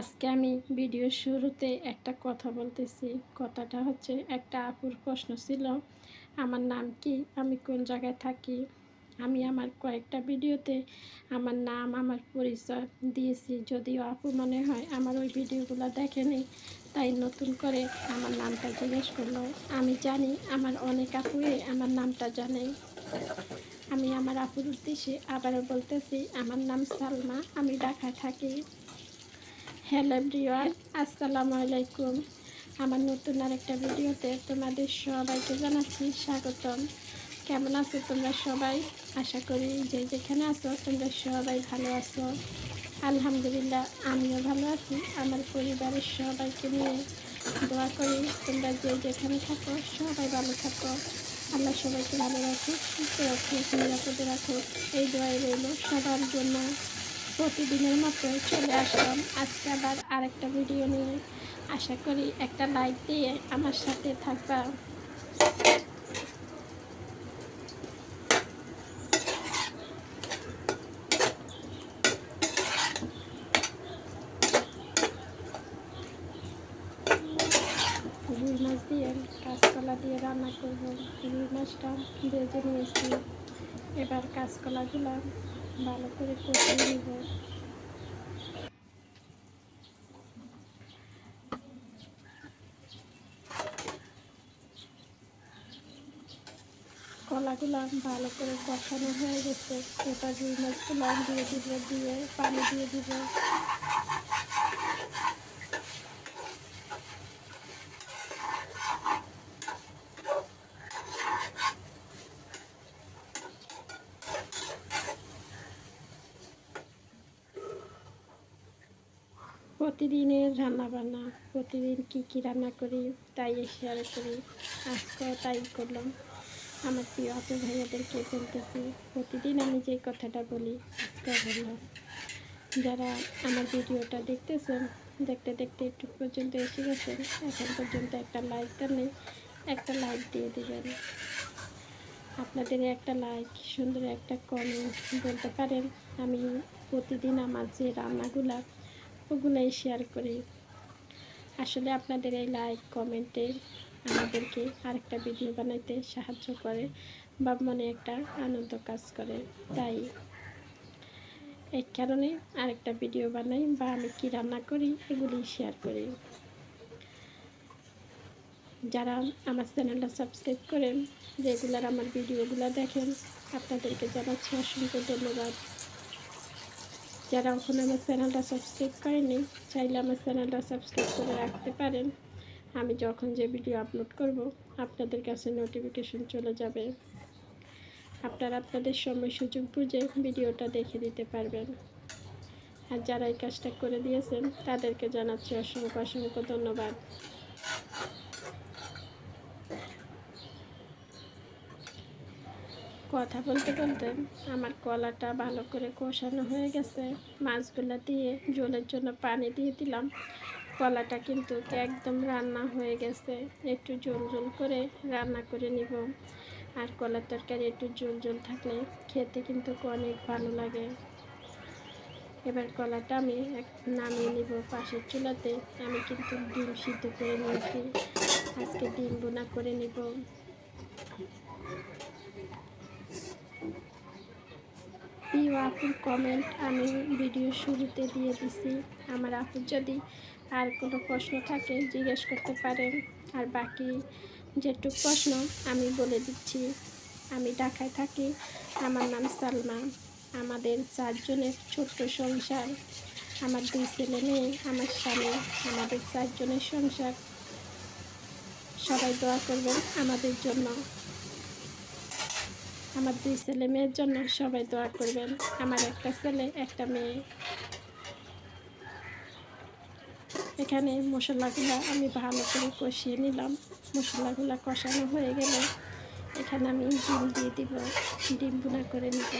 আজকে আমি ভিডিও শুরুতে একটা কথা বলতেছি। কথাটা হচ্ছে একটা আপুর প্রশ্ন ছিল, আমার নাম কি? আমি কোন জায়গায় থাকি? আমি আমার কয়েকটা ভিডিওতে আমার নাম, আমার পরিচয় দিয়েছি। যদিও আপু মনে হয় আমার ওই ভিডিওগুলো দেখেনি তাই নতুন করে আমার নামটা জিজ্ঞেস করল। আমি জানি আমার অনেক আপুয়ে আমার নামটা জানে। আমি আমার আপুর উদ্দেশ্যে আবারও বলতেছি, আমার নাম সালমা, আমি ঢাকায় থাকি। হ্যালো ব্রিয়ান আসসালামু আলাইকুম। আমার নতুন আরেকটা ভিডিওতে তোমাদের সবাইকে জানাচ্ছি স্বাগতম। কেমন আছো তোমরা সবাই? আশা করি যে যেখানে আছো তোমরা সবাই ভালো আছো। আলহামদুলিল্লাহ, আমিও ভালো আছি। আমার পরিবারের সবাইকে নিয়ে দোয়া করি তোমরা যে যেখানে থাকো, সবাই ভালো থাকো। আল্লাহ সবাইকে ভালো রাখো সুস্থ রাখো নিরাপদে রাখো এই দোয়াই রইল সবার জন্য। প্রতিদিনের মতো চলে আসলাম। আজকে আবার আরেকটা ভিডিও নিয়ে। আশা করি একটা লাইক দিয়ে আমার সাথে থাকবা। রুই মাছ দিয়ে কাঁচকলা দিয়ে রান্না করব। রুই মাছটা ভেজে নিয়েছি। এবার কাঁচকলাগুলো ভালো করে কষিয়ে নিব। কলাগুলো ভালো করে কষানো হয়ে গেছে। এবার রুই মাছগুলো দিয়ে দিব, দিয়ে পানি দিয়ে দিব। প্রতিদিনের রান্না বান্না প্রতিদিন কি কি রান্না করি তাই শেয়ার করি। আজকেও তাই করলাম। আমার প্রিয় আপু ভাইয়াদেরকে বলতেছি, প্রতিদিন আমি যে কথাটা বলি, আজকে বললাম যারা আমার ভিডিওটা দেখতেছেন, দেখতে দেখতে একটু পর্যন্ত এসে গেছেন, এখন পর্যন্ত একটা লাইক নেই, একটা লাইক দিয়ে দেবেন। আপনাদের একটা লাইক সুন্দর একটা কমেন্ট বলতে পারেন। আমি প্রতিদিন আমার যে রান্নাগুলা ওগুলোই শেয়ার করি। আসলে আপনাদের এই লাইক কমেন্টে আমাদেরকে আরেকটা ভিডিও বানাইতে সাহায্য করে বা মনে একটা আনন্দ কাজ করে। তাই এই কারণে আরেকটা ভিডিও বানাই বা আমি কী রান্না করি এগুলি শেয়ার করি। যারা আমার চ্যানেলটা সাবস্ক্রাইব করেন রেগুলার আমার ভিডিওগুলো দেখেন, আপনাদেরকে জানাচ্ছি অসংখ্য ধন্যবাদ। যারা এখন আমার চ্যানেলটা সাবস্ক্রাইব করেনি, চাইলে আমার চ্যানেলটা সাবস্ক্রাইব করে রাখতে পারেন। আমি যখন যে ভিডিও আপলোড করব, আপনাদের কাছে নোটিফিকেশন চলে যাবে। আপনারা আপনাদের সময় সুযোগ বুঝে ভিডিওটা দেখে দিতে পারবেন। আর যারা এই কাজটা করে দিয়েছেন, তাদেরকে জানাচ্ছি অসংখ্য অসংখ্য ধন্যবাদ। কথা বলতে বলতে আমার কলাটা ভালো করে কষানো হয়ে গেছে। মাছগুলো দিয়ে জলের জন্য পানি দিয়ে দিলাম। কলাটা কিন্তু একদম রান্না হয়ে গেছে। একটু জল জল করে রান্না করে নিব। আর কলার তরকারি একটু জল জল থাকলে খেতে কিন্তু অনেক ভালো লাগে। এবার কলাটা আমি এক নামিয়ে নিব পাশের চুলাতে। আমি কিন্তু ডিম সিদ্ধ করে নিয়েছি। আজকে ডিম বোনা করে নিব। প্রিয় আপুর কমেন্ট আমি ভিডিও শুরুতে দিয়ে দিছি। আমার আপুর যদি আর কোনো প্রশ্ন থাকে জিজ্ঞেস করতে পারেন। আর বাকি যেটুক প্রশ্ন আমি বলে দিচ্ছি। আমি ঢাকায় থাকি। আমার নাম সালমা। আমাদের চারজনের ছোট্ট সংসার। আমার দুই ছেলে মেয়ে, আমার স্বামী, আমাদের চারজনের সংসার। সবাই দোয়া করবেন আমাদের জন্য। আমার দুই ছেলে মেয়ের জন্য সবাই দোয়া করবেন। আমার একটা ছেলে, একটা মেয়ে। এখানে মশলাগুলো আমি ভালো করে কষিয়ে নিলাম। মশলাগুলো কষানো হয়ে গেলে এখানে আমি ডিম দিয়ে দিব। ডিম বুনা করে নিব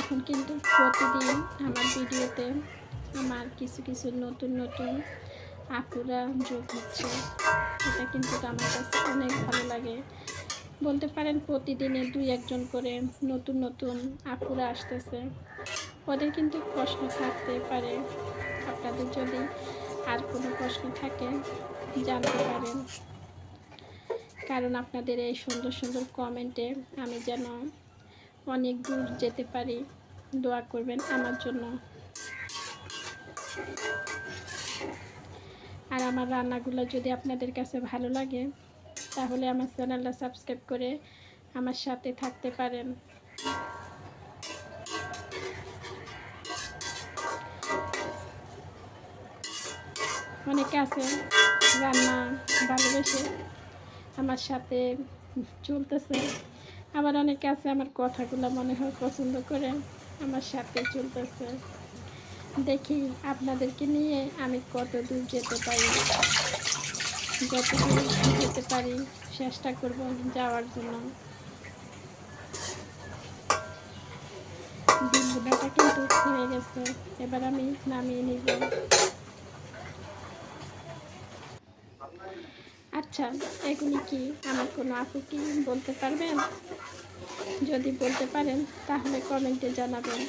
এখন কিন্তু প্রতিদিন আমার ভিডিওতে আমার কিছু কিছু নতুন নতুন আপুরা যোগ হচ্ছে। এটা কিন্তু আমার কাছে অনেক ভালো লাগে। বলতে পারেন প্রতিদিনে দুই, একজন করে নতুন নতুন আপুরা আসতেছে। ওদের কিন্তু প্রশ্ন থাকতে পারে। আপনাদের যদি আর কোনো প্রশ্ন থাকে, জানতে পারেন। কারণ আপনাদের এই সুন্দর সুন্দর কমেন্টে আমি যেন অনেক দূর যেতে পারি। দোয়া করবেন আমার জন্য। আর আমার রান্নাগুলো যদি আপনাদের কাছে ভালো লাগে, তাহলে আমার চ্যানেলটা সাবস্ক্রাইব করে আমার সাথে থাকতে পারেন। অনেকে আছে রান্না ভালোবেসে আমার সাথে চলতেছে। আবার অনেকে আছে আমার কথাগুলো মনে হয় পছন্দ করে। আমার সাথে চলতেছে। দেখি আপনাদেরকে নিয়ে আমি কত দূর যেতে পারি। যতদূর যেতে পারি, চেষ্টা করব যাওয়ার জন্য। বিন্দুটা কিন্তু হয়ে গেছে। এবার আমি নামিয়ে নিব। আচ্ছা এগুলি কি আমার কোনো আপু কি বলতে পারবেন? যদি বলতে পারেন, তাহলে কমেন্টে জানাবেন।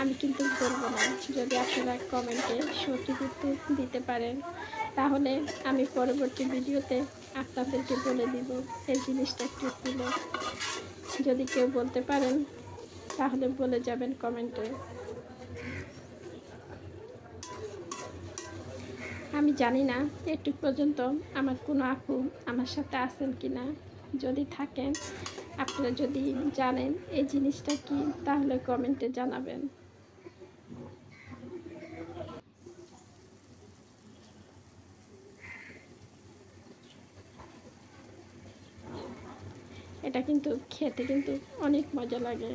আমি কিন্তু বলব না, যদি আপনারা কমেন্টে সঠিক উত্তর দিতে পারেন, তাহলে আমি পরবর্তী ভিডিওতে আপনাদেরকে বলে দিব এই জিনিসটা কী ছিল। যদি কেউ বলতে পারেন, তাহলে বলে যাবেন কমেন্টে। আমি জানি না একটু পর্যন্ত আমার কোনো আপু আমার সাথে আছেন কি না যদি থাকেন আপনারা যদি জানেন এই জিনিসটা কি, তাহলে কমেন্টে জানাবেন। এটা কিন্তু খেতে কিন্তু অনেক মজা লাগে।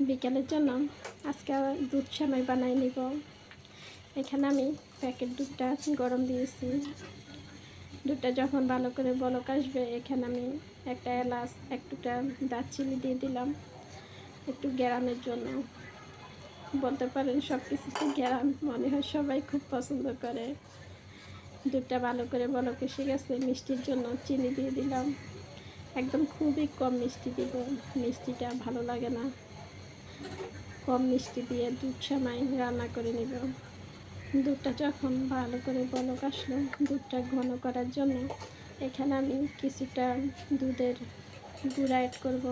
বিকেলের জন্য আজকে দুধ সেমাই বানাই নিব। এখানে আমি প্যাকেট দুধটা গরম দিয়েছি। দুধটা যখন ভালো করে বলক আসবে, এখানে আমি একটা এলাচ একটুটা দারচিনি দিয়ে দিলাম। একটু গ্যারামের জন্য। বলতে পারেন সব কিছুতে গ্যারাম মনে হয় সবাই খুব পছন্দ করে। দুধটা ভালো করে বলক এসে গেছে। মিষ্টির জন্য চিনি দিয়ে দিলাম। একদম খুবই কম মিষ্টি দিব। মিষ্টিটা ভালো লাগে না। কম মিষ্টি দিয়ে দুধ সামাই রান্না করে নেব। দুধটা যখন ভালো করে বলক আসলো, দুধটা ঘন করার জন্য এখানে আমি কিছুটা দুধের গুঁড়া অ্যাড করব।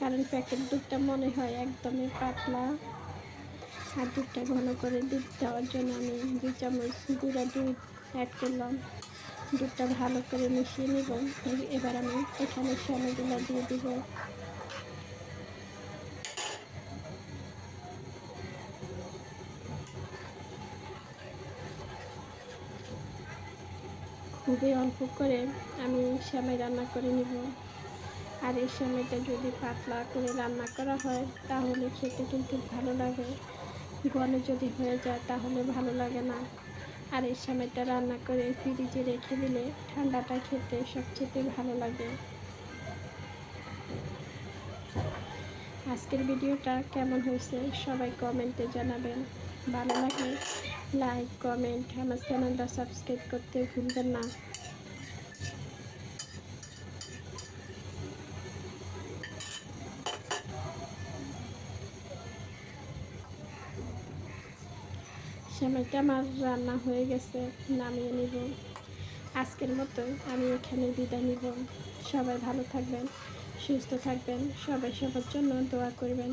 কারণ প্যাকেট দুধটা মনে হয় একদমই পাতলা। আর দুধটা ঘন করে দুধ দেওয়ার জন্য আমি দু চামচ গুঁড়া দুধ অ্যাড করলাম। দুধটা ভালো করে মিশিয়ে নেব। এবার আমি এখানে শ্যামাগুলো দিয়ে দিব। খুবই অল্প করে আমি সেমাই রান্না করে নিব। আর এই সেমাইটা যদি পাতলা করে রান্না করা হয়, তাহলে খেতে কিন্তু ভালো লাগে। ঘন যদি হয়ে যায়, তাহলে ভালো লাগে না। আর এই সময়টা রান্না করে ফ্রিজে রেখে দিলে ঠান্ডাটা খেতে সবচেয়ে ভালো লাগে। আজকের ভিডিওটা কেমন হয়েছে সবাই কমেন্টে জানাবেন। ভালো লাগলে লাইক কমেন্ট আমার চ্যানেলটা সাবস্ক্রাইব করতে ভুলবেন না। সেমাইটা আমার রান্না হয়ে গেছে, নামিয়ে নিব। আজকের মতো আমি এখানে বিদায় নিব। সবাই ভালো থাকবেন, সুস্থ থাকবেন, সবাই সবার জন্য দোয়া করবেন।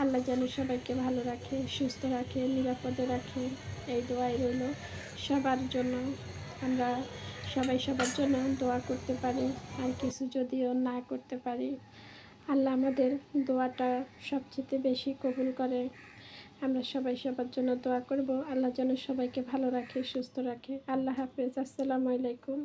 আল্লাহ যেন সবাইকে ভালো রাখে, সুস্থ রাখে, নিরাপদে রাখে। এই দোয়াই রইল সবার জন্য। আমরা সবাই সবার জন্য দোয়া করতে পারি, আর কিছু যদিও না করতে পারি। আল্লাহ আমাদের দোয়াটা সবচেয়ে বেশি কবুল করে। আমরা সবাই সবার জন্য দোয়া করব। আল্লাহ যেন সবাইকে ভালো রাখে, সুস্থ রাখে। আল্লাহ হাফেজ। আসসালামু আলাইকুম।